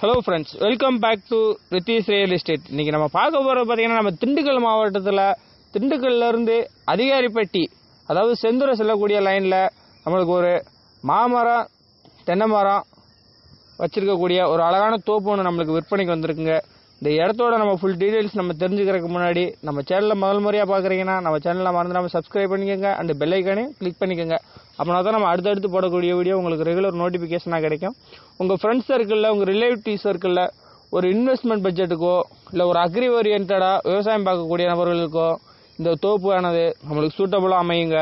Hello friends welcome back to Rithish real estate இன்னைக்கு நம்ம பார்க்க போகிற பார்த்தீங்கன்னா நம்ம திண்டுக்கல் மாவட்டத்தில் திண்டுக்கல்லேருந்து அதிகாரிப்பட்டி அதாவது செந்துரை செல்லக்கூடிய லைனில் நம்மளுக்கு ஒரு மாமரம் தென்னை மரம் வச்சிருக்கக்கூடிய ஒரு அழகான தோப்பு ஒன்று நம்மளுக்கு விற்பனைக்கு வந்திருக்குங்க. இந்த இடத்தோட நம்ம ஃபுல் டீடைல்ஸ் நம்ம தெரிஞ்சுக்கிறதுக்கு முன்னாடி நம்ம சேனலில் முதல் முறையாக பார்க்குறீங்கன்னா நம்ம சேனலில் மறந்துடாமல் சப்ஸ்கிரைப் பண்ணிக்கோங்க. அண்ட் பெல் ஐக்கானையும் கிளிக் பண்ணிக்கோங்க. அப்படின்னா தான் நம்ம அடுத்தடுத்து போடக்கூடிய வீடியோ உங்களுக்கு ரெகுலர் நோட்டிஃபிகேஷனாக கிடைக்கும். உங்கள் ஃப்ரெண்ட்ஸ் சர்க்கிளில் உங்கள் ரிலேட்டிவ் சர்க்கிளில் ஒரு இன்வெஸ்ட்மெண்ட் பட்ஜெட்டுக்கோ இல்லை ஒரு அக்ரி ஓரியன்டாக விவசாயம் பார்க்கக்கூடிய நபர்களுக்கோ இந்த தோப்பு ஆனது நம்மளுக்கு சூட்டபுளாக அமையுங்க.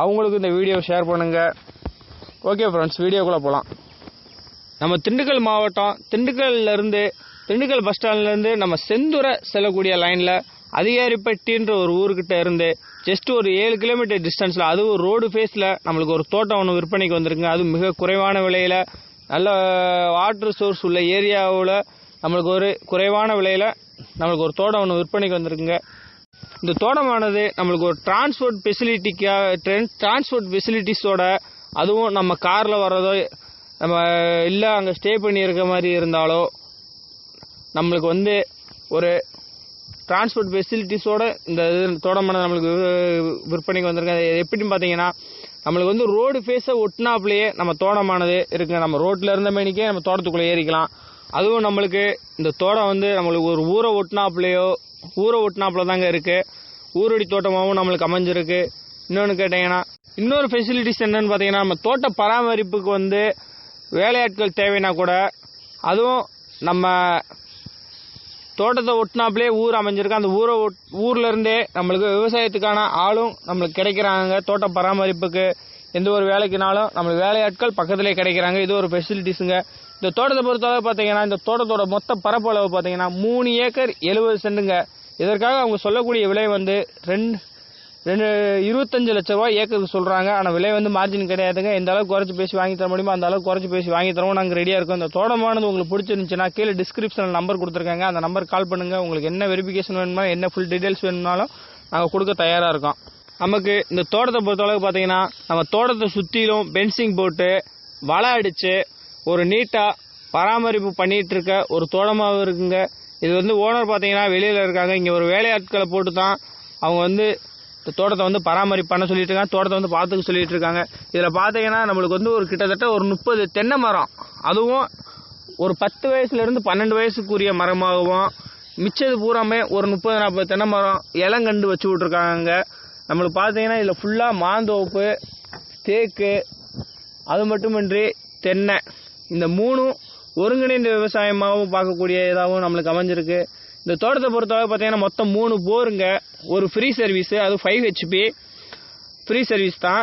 அவங்களுக்கு இந்த வீடியோ ஷேர் பண்ணுங்கள் ஓகே ஃப்ரெண்ட்ஸ் வீடியோக்குள்ளே போகலாம் நம்ம திண்டுக்கல் மாவட்டம் திண்டுக்கல்லேருந்து திண்டுக்கல் பஸ் ஸ்டாண்ட்லேருந்து நம்ம செந்துரை செல்லக்கூடிய லைனில் அதிகாரிப்பட்டின்ற ஒரு ஊருக்கிட்ட இருந்து ஜஸ்ட் ஒரு ஏழு கிலோமீட்டர் டிஸ்டன்ஸில் அதுவும் ரோடு ஃபேஸில் நம்மளுக்கு ஒரு தோட்டம் ஒன்று விற்பனைக்கு வந்திருக்குங்க. அது மிக குறைவான விலையில் நல்ல வாட்டர் சோர்ஸ் உள்ள ஏரியாவில் நம்மளுக்கு ஒரு குறைவான விலையில் நம்மளுக்கு ஒரு தோட்டம் ஒன்று விற்பனைக்கு வந்திருக்குங்க. இந்த தோட்டமானது நம்மளுக்கு ஒரு டிரான்ஸ்போர்ட் ஃபெசிலிட்டிக்காக டிரான்ஸ்போர்ட் ஃபெசிலிட்டிஸோட அதுவும் நம்ம காரில் வர்றதோ நம்ம இல்லை அங்கே ஸ்டே பண்ணி இருக்க மாதிரி இருந்தாலோ நம்மளுக்கு வந்து ஒரு டிரான்ஸ்போர்ட் ஃபெசிலிட்டிஸோட இந்த இது தோட்டமானது நம்மளுக்கு விற்பனைக்கு வந்திருக்கு. அது எப்படின்னு பார்த்தீங்கன்னா நம்மளுக்கு வந்து ரோடு ஃபேஸை ஒட்டினாப்புலேயே நம்ம தோட்டமானது இருக்குங்க. நம்ம ரோட்டில் இருந்த மணிக்கே நம்ம தோட்டத்துக்குள்ளே ஏறிக்கலாம். அதுவும் நம்மளுக்கு இந்த தோட்டம் வந்து நம்மளுக்கு ஒரு ஊரை ஒட்டினாப்புலையோ ஊரை ஒட்டினாப்புல தாங்க இருக்குது ஊரடி தோட்டமாகவும் நம்மளுக்கு அமைஞ்சிருக்கு. இன்னொன்று கேட்டிங்கன்னா இன்னொரு ஃபெசிலிட்டிஸ் என்னென்னு பார்த்தீங்கன்னா நம்ம தோட்ட பராமரிப்புக்கு வந்து வேலையாட்கள் தேவைன்னா கூட அதுவும் நம்ம தோட்டத்தை ஒட்டினாப்புலே ஊர் அமைஞ்சிருக்கு. அந்த ஊரை ஒட் ஊர்ல இருந்தே நம்மளுக்கு விவசாயத்துக்கான ஆளும் நம்மளுக்கு கிடைக்கிறாங்க தோட்ட பராமரிப்புக்கு எந்த ஒரு வேலைக்குனாலும் நம்மளுக்கு வேலையாட்கள் பக்கத்திலே கிடைக்கிறாங்க. இது ஒரு ஃபெசிலிட்டிஸுங்க இந்த தோட்டத்தை பொறுத்தளவு பார்த்தீங்கன்னா இந்த தோட்டத்தோட மொத்த பரப்பளவு பார்த்தீங்கன்னா மூணு ஏக்கர் எழுபது சென்ட்டுங்க. இதற்காக அவங்க சொல்லக்கூடிய விலை வந்து ரெண்டு ரெண்டு இருபத்தஞ்சு லட்ச ரூபாய் ஏக்கருக்கு சொல்கிறாங்க ஆனால் விலை வந்து மார்ஜின் கிடையாதுங்க. எந்த அளவுக்கு குறைச்சி பேசி வாங்கி தர முடியுமோ அந்த அளவுக்கு குறைச்சி பேசி வாங்கி தரவும். நாங்கள் ரெடியாக இருக்கோம். இந்த தோட்டமானது உங்களுக்கு பிடிச்சிருந்துச்சுன்னா கீழே டிஸ்கிரிப்ஷனில் நம்பர் கொடுத்துருக்காங்க. அந்த நம்பர் கால் பண்ணுங்கள் உங்களுக்கு என்ன வெரிஃபிகேஷன் வேணுமோ என்ன ஃபுல் டீடைல்ஸ் வேணும்னாலும் நாங்கள் கொடுக்க தயாராக இருக்கோம். நமக்கு இந்த தோட்டத்தை பொறுத்தளவுக்கு பார்த்தீங்கன்னா நம்ம தோட்டத்தை சுற்றிலும் பென்சிங் போட்டு வலை அடித்து ஒரு நீட்டாக பராமரிப்பு பண்ணிகிட்டு இருக்க ஒரு தோட்டமாகவும் இருக்குங்க. இது வந்து ஓனர் பார்த்தீங்கன்னா வெளியில் இருக்காங்க. இங்கே ஒரு வேலையாட்களை போட்டு தான் அவங்க வந்து தோட்டத்தை வந்து பராமரிப்பு பண்ண சொல்லிட்டு இருக்காங்க தோட்டத்தை வந்து பார்த்துக்க சொல்லிட்டு இருக்காங்க இதில் பார்த்தீங்கன்னா நம்மளுக்கு வந்து ஒரு கிட்டத்தட்ட ஒரு முப்பது தென்னை மரம். அதுவும் ஒரு பத்து வயசுலேருந்து பன்னெண்டு வயசுக்குரிய மரமாகவும் மிச்சது பூராமே ஒரு முப்பது நாற்பது தென்னை மரம் இளங்கண்டு வச்சு விட்ருக்காங்க நம்மளுக்கு பார்த்தீங்கன்னா இதில் ஃபுல்லாக மாந்தோப்பு தேக்கு அது மட்டுமின்றி தென்னை. இந்த மூணும் ஒருங்கிணைந்த விவசாயமாகவும் பார்க்கக்கூடிய இதாகவும் நம்மளுக்கு அமைஞ்சிருக்கு. இந்த தோட்டத்தை பொறுத்தளவு பார்த்தீங்கன்னா மொத்தம் மூணு போருங்க. ஒரு ஃப்ரீ சர்வீஸு அது ஃபைவ் ஹெச்பி ஃப்ரீ சர்வீஸ் தான்.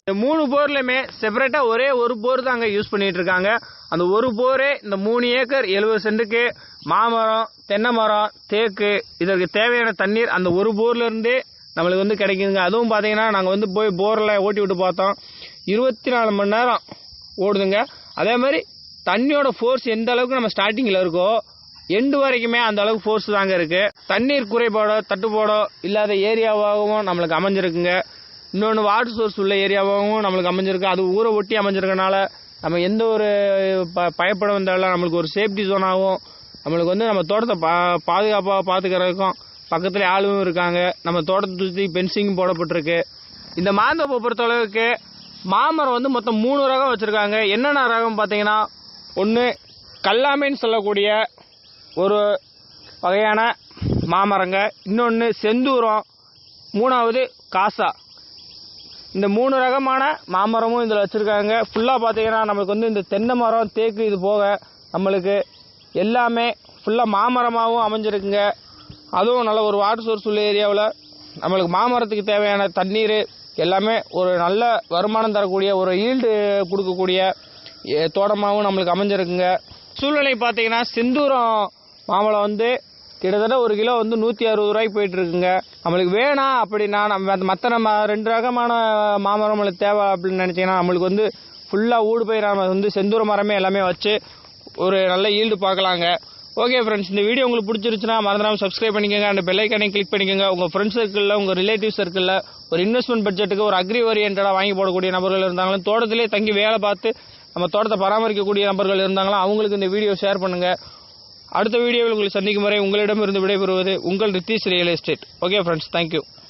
இந்த மூணு போர்லையுமே செப்பரேட்டாக ஒரே ஒரு போர் தான் அங்கே யூஸ் பண்ணிகிட்டு இருக்காங்க. அந்த ஒரு போரே இந்த மூணு ஏக்கர் எழுபது சென்ட்டுக்கு மாமரம் தென்னை மரம் தேக்கு இதற்கு தேவையான தண்ணீர் அந்த ஒரு போர்லேருந்தே நம்மளுக்கு வந்து கிடைக்குதுங்க. அதுவும் பார்த்தீங்கன்னா நாங்கள் வந்து போய் போரில் ஓட்டி விட்டு பார்த்தோம். இருபத்தி நாலு மணி நேரம் ஓடுதுங்க. அதே மாதிரி தண்ணியோட ஃபோர்ஸ் எந்த அளவுக்கு நம்ம ஸ்டார்டிங்கில் இருக்கோ எண்டு வரைக்குமே அந்த அளவுக்கு ஃபோர்ஸ் தாங்க இருக்கு. தண்ணீர் குறைபாடோ தட்டுப்பாடோ இல்லாத ஏரியாவாகவும் நம்மளுக்கு அமைஞ்சிருக்குங்க. இன்னொன்று வாட்டர் சோர்ஸ் உள்ள ஏரியாவாகவும் நம்மளுக்கு அமைஞ்சிருக்கு. அது ஊரை ஒட்டி அமைஞ்சிருக்கனால நம்ம எந்த ஒரு ப பயப்பட வந்தாலும் நம்மளுக்கு ஒரு சேஃப்டி ஜோனாகவும் நம்மளுக்கு வந்து நம்ம தோட்டத்தை பா பாதுகாப்பாக பார்த்துக்கிறதுக்கும் பக்கத்தில் ஆளும் இருக்காங்க. நம்ம தோட்டத்தை சுற்றி பென்சிங் போடப்பட்டிருக்கு. இந்த மாந்தோப்பை பொறுத்தளவுக்கு மாமரம் வந்து மொத்தம் மூணு ரகம் வச்சுருக்காங்க. என்னென்ன ரகம் பார்த்தீங்கன்னா ஒன்று கல்லாமைன்னு சொல்லக்கூடிய ஒரு வகையான மாமரங்க. இன்னொன்று செந்தூரம். மூணாவது காசா. இந்த மூணு ரகமான மாமரமும் இதில் வச்சுருக்காங்க. ஃபுல்லாக பார்த்தீங்கன்னா நம்மளுக்கு வந்து இந்த தென்னை மரம் தேக்கு இது போக நம்மளுக்கு எல்லாமே ஃபுல்லாக மாமரமாகவும் அமைஞ்சிருக்குங்க. அதுவும் நல்ல ஒரு வாட்டர் சோர்ஸ் உள்ள ஏரியாவில் நம்மளுக்கு மாமரத்துக்கு தேவையான தண்ணீர் எல்லாமே ஒரு நல்ல வருமானம் தரக்கூடிய ஒரு ஈல்டு கொடுக்கக்கூடிய தோட்டமாகவும் நம்மளுக்கு அமைஞ்சிருக்குங்க. சூழ்நிலை பார்த்தீங்கன்னா செந்தூரம் மாம்பழம் வந்து கிட்டத்தட்ட ஒரு கிலோ வந்து நூற்றி அறுபது ரூபாய்க்கு போயிட்டுருக்குங்க. நம்மளுக்கு வேணாம் அப்படின்னா நம்ம மற்ற நம்ம ரெண்டு ரகமான மாமரம் நம்மளுக்கு தேவை அப்படின்னு நினச்சிங்கன்னா நம்மளுக்கு வந்து ஃபுல்லாக ஊடு போய் நம்ம வந்து செந்தூர மரமே எல்லாமே வச்சு ஒரு நல்ல ஈல்டு பார்க்கலாங்க. ஓகே ஃப்ரெண்ட்ஸ் இந்த வீடியோ உங்களுக்கு பிடிச்சிருச்சுன்னா மறந்துடாமல் சப்ஸ்கிரைப் பண்ணிக்கோங்க. அந்த பெல் கிளிக் பண்ணிக்கோங்க. உங்கள் ஃப்ரெண்ட்ஸ் சர்க்கிளில் உங்கள் ரிலேட்டிவ் சர்க்கிளில் ஒரு இன்வெஸ்ட்மெண்ட் பட்ஜெட்டுக்கு ஒரு அக்ரி ஓரியன்டாக வாங்கி போடக்கூடிய நபர்கள் இருந்தாங்களும் தோட்டத்திலே தங்கி வேலை பார்த்து நம்ம தோட்டத்தை பராமரிக்கக்கூடிய நபர்கள் இருந்தாங்களோ அவங்களுக்கு இந்த வீடியோ ஷேர் பண்ணுங்கள் அடுத்த வீடியோவில் உங்களை சந்திக்கும் வரை உங்களிடமிருந்து விடைபெறுவது உங்கள் Rithish real estate. Okay friends thank you